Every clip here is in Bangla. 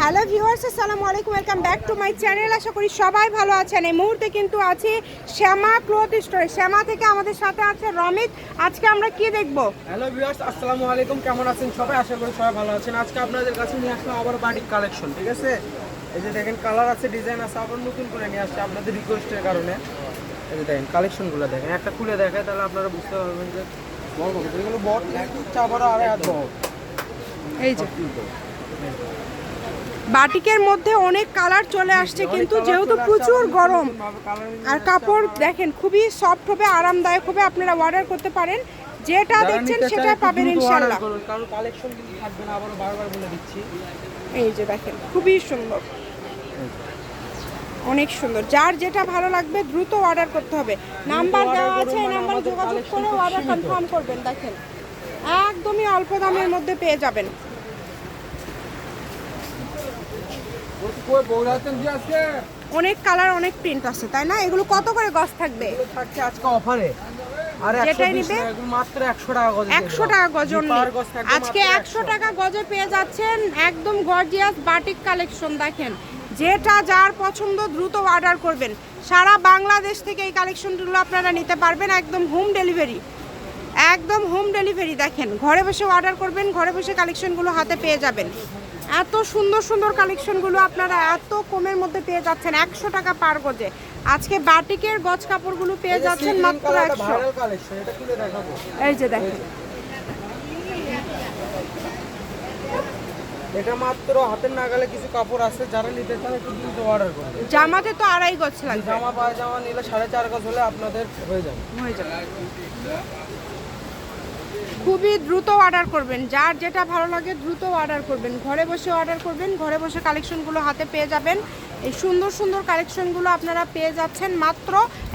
হ্যালো ভিউয়ার্স আসসালামু আলাইকুম welcome back to my channel. আশা করি সবাই ভালো আছেন। এই মুহূর্তে কিন্তু আছি শ্যামা ক্লথ স্টোরে। শ্যামা থেকে আমাদের সাথে আছে রমিত। আজকে আমরা কি দেখব? হ্যালো ভিউয়ার্স আসসালামু আলাইকুম। কেমন আছেন সবাই? আশা করি সবাই ভালো আছেন। আজকে আপনাদের কাছে নিয়ে আসলাম আবার বাটিক কালেকশন ঠিক আছে? এই যে দেখেন কালার আছে ডিজাইন আছে আবার নতুন করে নিয়ে আসছে আপনাদের রিকোয়েস্টের কারণে। এই যে দেখেন কালেকশনগুলো দেখেন। একটা খুলে দেখায় তাহলে আপনারা বুঝতে পারবেন যে বড় বড়। এগুলো নাকি চাবড়া আড়াই হাত বড়। এই যে। বাটিকের মধ্যে অনেক কালার চলে আসছে কিন্তু যেহেতু প্রচুর গরম আর কাপড় দেখেন খুবই সফট হবে আরামদায়ক হবে আপনারা অর্ডার করতে পারেন। যেটা দেখছেন সেটা পাবেন ইনশাআল্লাহ। কারণ কালেকশন কিন্তু থাকবে না আবার বারবার বলে দিচ্ছি। এই যে দেখেন খুবই সুন্দর। অনেক সুন্দর। যার যেটা ভালো লাগবে দ্রুত অর্ডার করতে হবে। নাম্বার দেওয়া আছে এই মানে নাম্বারে যোগাযোগ করে অর্ডার কনফার্ম করবেন দেখেন। একদমই অল্প দামের মধ্যে পেয়ে যাবেন কই বৌরাতেন যে আজকে অনেক কালার, অনেক প্রিন্ট আছে, তাই না? এগুলো কত করে গজ থাকবে? থাকছে আজকে অফারে যেটাই নিবে? মাত্র 100 টাকা গজ একশো টাকা আজকে একশো টাকা পেয়ে যাচ্ছেন একদম গর্জিয়াস বাটিক কালেকশন দেখেন। যেটা যার পছন্দ দ্রুত অর্ডার করবেন। সারা বাংলাদেশ থেকে এই কালেকশনগুলো আপনারা নিতে পারবেন একদম হোম ডেলিভারি একদম হোম ডেলিভারি দেখেন। ঘরে বসে অর্ডার করবেন, ঘরে বসে কালেকশনগুলো হাতে পেয়ে যাবেন। এত সুন্দর সুন্দর কালেকশনগুলো আপনারা এত কমের মধ্যে পেয়ে যাচ্ছেন একশো টাকা পার গজে। আজকে বাটিকের গজ কাপড়গুলো পেয়ে যাচ্ছেন মাত্র একশো। এই যে দেখেন। এটা মাত্র হাতের নাগালে কিছু কাপড় আছে যারা নিতে চান একটু দ্রুত অর্ডার করবেন জামাতে তো আড়াই গজ লাগবে। জামা পায়জামা নিলে সাড়ে চার গজ হলে আপনাদের হয়ে যাবে। হয়ে যাবে। খুবই দ্রুত অর্ডার করবেন। যার যেটা ভালো লাগে দ্রুত অর্ডার করবেন। ঘরে বসে অর্ডার করবেন ঘরে বসে কালেকশনগুলো হাতে পেয়ে যাবেন। এই সুন্দর সুন্দর কালেকশনগুলো আপনারা পেয়ে যাচ্ছেন মাত্র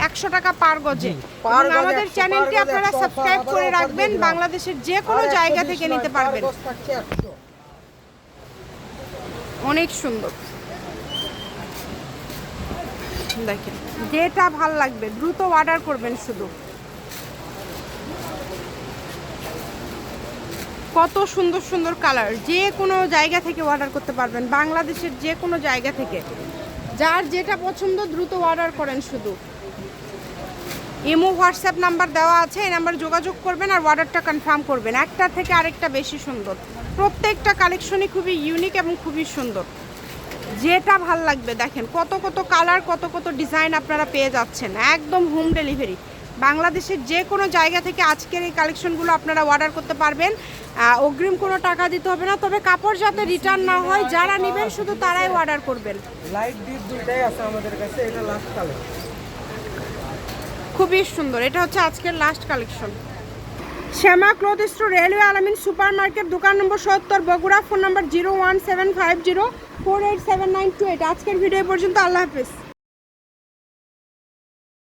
একশো টাকা পার গজে। এবং আমাদের 100, চ্যানেলটি আপনারা সাবস্ক্রাইব করে রাখবেন। বাংলাদেশের যে কোনো জায়গা থেকে নিতে পারবেন। গজ থাকছে 100 অনেক সুন্দর। দেখেন যেটা ভালো লাগবে দ্রুত অর্ডার করবেন শুধু। কত সুন্দর সুন্দর কালার যে কোনো জায়গা থেকে অর্ডার করতে পারবেন, বাংলাদেশের যে কোনো জায়গা থেকে। যার যেটা পছন্দ দ্রুত অর্ডার করেন শুধু। ইমো হোয়াটসঅ্যাপ নাম্বার দেওয়া আছে, এই নাম্বারে যোগাযোগ করবেন আর অর্ডারটা কনফার্ম করবেন। একটা থেকে আরেকটা বেশি সুন্দর। প্রত্যেকটা কালেকশনই খুবই ইউনিক এবং খুবই সুন্দর। যেটা ভালো লাগবে দেখেন, কত কত কালার কত কত ডিজাইন আপনারা পেয়ে যাচ্ছেন। একদম হোম ডেলিভারি বাংলাদেশের যে কোনো জায়গা থেকে আজকের এই কালেকশনগুলো আপনারা অর্ডার করতে পারবেন। অগ্রিম কোনো টাকা দিতে হবে না তবে কাপড় যাতে রিটার্ন না হয় যারা নেবেন শুধু তারাই অর্ডার করবেন। লাইট ডিপ দুইটাই আছে আমাদের কাছে এটা লাস্ট কালার খুবই সুন্দর এটা হচ্ছে আজকের last collection Shyama cloth store railway Alamin super market দোকান নম্বর সত্তর Bogura phone number zero one seven five zero four eight seven nine two eight. আজকের ভিডিও পর্যন্ত আল্লাহ হাফিজ।